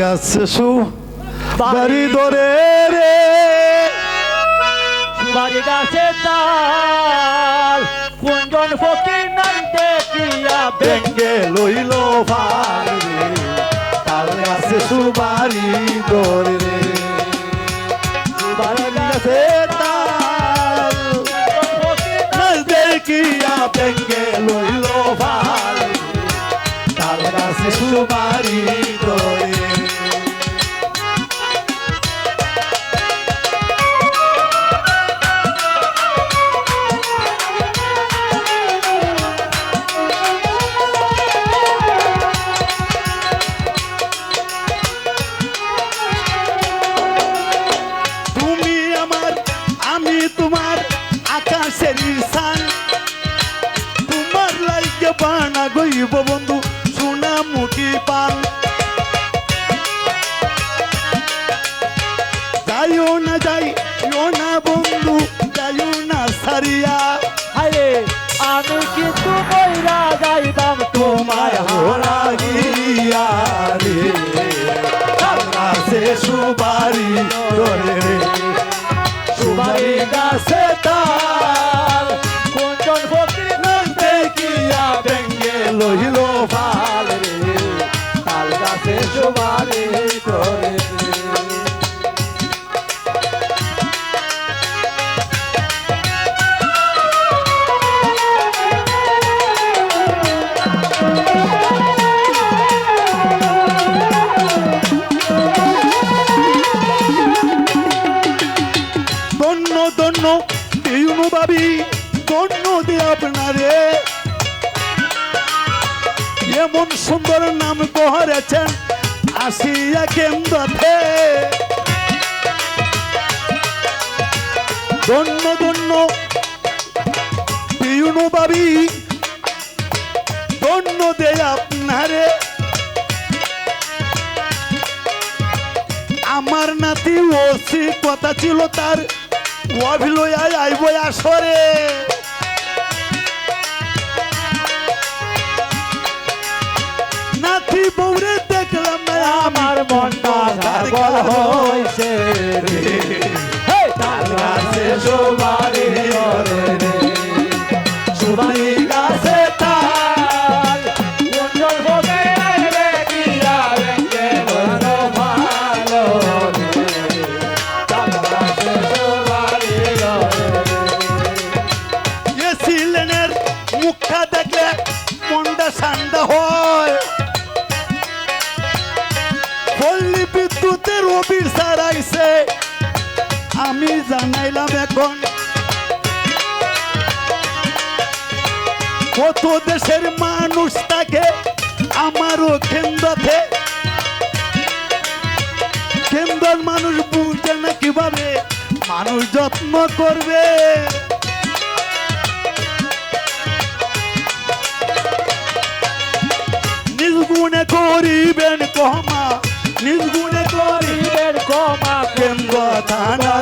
গাছে সু বাড়ি ধরে রে। বাড়ি গাছে তাল কুঞ্জন ফকির নাম দেখিয়া বেঙ্গে লইল রে। তাল গাছে সুবারি ধরে রে। বাড়ি গাছে তাল দেখিয়া বেঙ্গে লইল রে। তাল গাছে সুবারি ধরে বানা গইব বন্ধু সোনা মুখি পান যাইও না যাইও না বন্ধু যাইও না সারিয়া। হায় আমি কিন্তু কইরা যাইতাম তোমায় হারা গিয়া রে। গাছে সুবারি রে। সুবারি গাছে আপনারে এমন সুন্দর নাম করেছেন আসিয়া কেন্দ্রতে। ধন্য ধন্য দিউনু বাবি, ধন্য দে আপনারে। আমার নাতি ওসি, কথা ছিল তার। অভিলয়ায় আইব আসরে। আমার মনটা পাগল হয়েছে তার কাছে তাল আমি জানাইলাম এখন। কত দেশের মানুষ থাকে আমারও কেন্দ্রতে। কেন্দ্রের মানুষ বুঝে না কীভাবে মানুষ যত্ন করবে। নিজ গুণে করিবেন কমা নিজ কেন্দ্র থানার